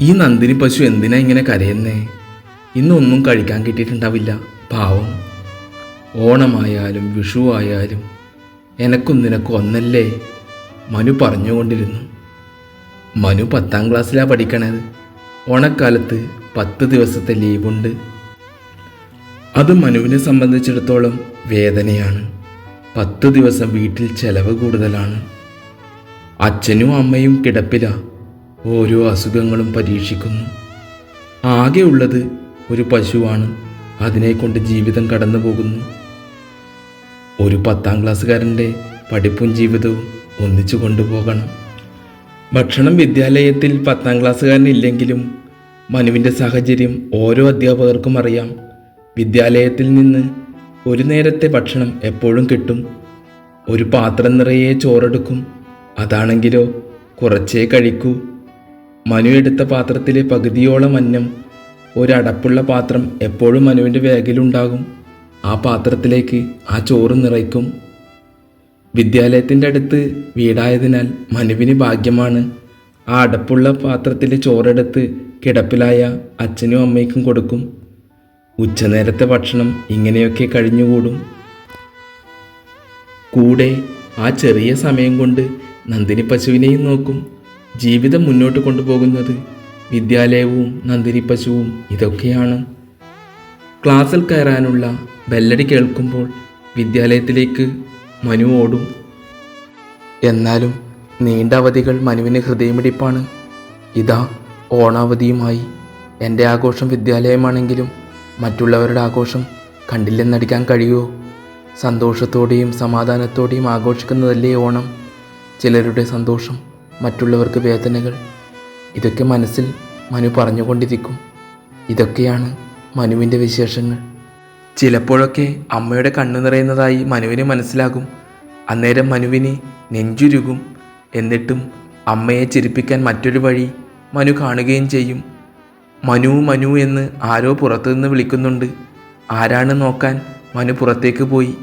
ഈ നന്ദിനി പശു എന്തിനാ ഇങ്ങനെ കരയുന്നേ? ഇന്നൊന്നും കഴിക്കാൻ കിട്ടിയിട്ടുണ്ടാവില്ല പാവം. ഓണമായാലും വിഷു ആയാലും എനക്കും നിനക്കും ഒന്നല്ലേ? മനു പറഞ്ഞുകൊണ്ടിരുന്നു. മനു പത്താം ക്ലാസ്സിലാണ് പഠിക്കണത്. ഓണക്കാലത്ത് പത്ത് ദിവസത്തെ ലീവുണ്ട്. അത് മനുവിനെ സംബന്ധിച്ചിടത്തോളം വേദനയാണ്. പത്ത് ദിവസം വീട്ടിൽ ചെലവ് കൂടുതലാണ്. അച്ഛനും അമ്മയും കിടപ്പില. ഓരോ അസുഖങ്ങളും പരീക്ഷിക്കുന്നു. ആകെ ഉള്ളത് ഒരു പശുവാണ്. അതിനെ കൊണ്ട് ജീവിതം കടന്നു പോകുന്നു ഒരു പത്താം ക്ലാസ്സുകാരന്റെ പഠിപ്പും ജീവിതവും ഒന്നിച്ചു കൊണ്ടുപോകണം. ഭക്ഷണം വിദ്യാലയത്തിൽ പത്താം ക്ലാസ്സുകാരനില്ലെങ്കിലും മനുവിന്റെ സാഹചര്യം ഓരോ അധ്യാപകർക്കും അറിയാം. വിദ്യാലയത്തിൽ നിന്ന് ഒരു നേരത്തെ ഭക്ഷണം എപ്പോഴും കിട്ടും. ഒരു പാത്രം നിറയെ ചോറെടുക്കും. അതാണെങ്കിലോ കുറച്ചേ കഴിക്കൂ. മനു എടുത്ത പാത്രത്തിലെ പകുതിയോളം അന്നം ഒരടപ്പുള്ള പാത്രം എപ്പോഴും മനുവിന്റെ വേഗിലുണ്ടാകും. ആ പാത്രത്തിലേക്ക് ആ ചോറ് നിറയ്ക്കും. വിദ്യാലയത്തിന്റെ അടുത്ത് വീടായതിനാൽ മനുവിന് ഭാഗ്യമാണ്. ആ അടപ്പുള്ള പാത്രത്തിലെ ചോറെടുത്ത് കിടപ്പിലായ അച്ഛനും അമ്മയ്ക്കും കൊടുക്കും. ഉച്ചനേരത്തെ ഭക്ഷണം ഇങ്ങനെയൊക്കെ കഴിഞ്ഞുകൂടും. കൂടെ ആ ചെറിയ സമയം കൊണ്ട് നന്ദിനി പശുവിനെയും നോക്കും. ജീവിതം മുന്നോട്ട് കൊണ്ടുപോകുന്നത് വിദ്യാലയവും നന്ദിനി പശുവും ഇതൊക്കെയാണ്. ക്ലാസ്സിൽ കയറാനുള്ള ബെല്ലടി കേൾക്കുമ്പോൾ വിദ്യാലയത്തിലേക്ക് മനു ഓടും. എന്നാലും നീണ്ട അവധികൾ മനുവിന് ഹൃദയമിടിപ്പാണ്. ഇതാ ഓണാവധിയുമായി. എന്റെ ആഘോഷം വിദ്യാലയമാണെങ്കിലും മറ്റുള്ളവരുടെ ആഘോഷം കണ്ടില്ലെന്നടിക്കാൻ കഴിയുമോ? സന്തോഷത്തോടെയും സമാധാനത്തോടെയും ആഘോഷിക്കുന്നതല്ലേ ഓണം? ചിലരുടെ സന്തോഷം മറ്റുള്ളവർക്ക് വേദനകൾ. ഇതൊക്കെ മനസ്സിൽ മനു പറഞ്ഞുകൊണ്ടിരിക്കും. ഇതൊക്കെയാണ് മനുവിന്റെ വിശേഷങ്ങൾ. ചിലപ്പോഴൊക്കെ അമ്മയുടെ കണ്ണു നിറയുന്നതായി മനുവിന് മനസ്സിലാകും. അന്നേരം മനുവിന് നെഞ്ചുരുകും. എന്നിട്ടും അമ്മയെ ചിരിപ്പിക്കാൻ മറ്റൊരു വഴി മനു കാണുകയും ചെയ്യും. മനു മനു എന്ന് ആരോ പുറത്തുനിന്ന് വിളിക്കുന്നുണ്ട്. ആരാണ് നോക്കാൻ മനു പുറത്തേക്ക് പോയി.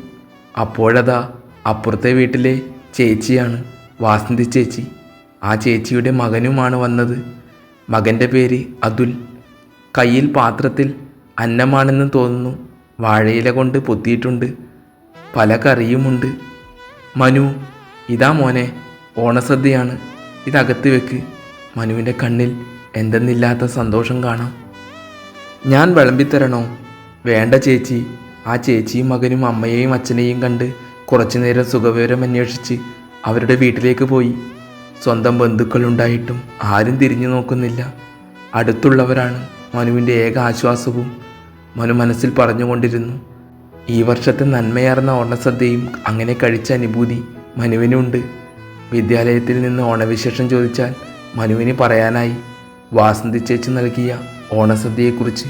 അപ്പോഴതാ അപ്പുറത്തെ വീട്ടിലെ ചേച്ചിയാണ് വാസന്തി ചേച്ചി. ആ ചേച്ചിയുടെ മകനുമാണ് വന്നത്. മകന്റെ പേര് അതുൽ. കയ്യിൽ പാത്രത്തിൽ അന്നമാണെന്ന് തോന്നുന്നു. വാഴയില കൊണ്ട് പൊത്തിയിട്ടുണ്ട്. പല കറിയുമുണ്ട്. മനു ഇതാ മോനെ. ഓണസദ്യയാണ് ഇതകത്ത് വെക്ക്. മനുവിന്റെ കണ്ണിൽ എന്തെന്നില്ലാത്ത സന്തോഷം കാണാം. ഞാൻ വിളമ്പിത്തരണോ? വേണ്ട ചേച്ചി. ആ ചേച്ചിയും മകനും അമ്മയെയും അച്ഛനെയും കണ്ട് കുറച്ചുനേരം സുഖവിവരം അന്വേഷിച്ച് അവരുടെ വീട്ടിലേക്ക് പോയി. സ്വന്തം ബന്ധുക്കളുണ്ടായിട്ടും ആരും തിരിഞ്ഞു നോക്കുന്നില്ല. അടുത്തുള്ളവരാണ് മനുവിന്റെ ഏക ആശ്വാസവും മനു മനസ്സിൽ പറഞ്ഞുകൊണ്ടിരുന്നു. ഈ വർഷത്തെ നന്മയാർന്ന ഓണസദ്യയും അങ്ങനെ കഴിച്ച അനുഭൂതി മനുവിനുണ്ട്. വിദ്യാലയത്തിൽ നിന്ന് ഓണവിശേഷം ചോദിച്ചാൽ മനുവിന് പറയാനായി വാസന്തി ചേച്ചി നൽകിയ ഓണസദ്യയെക്കുറിച്ച്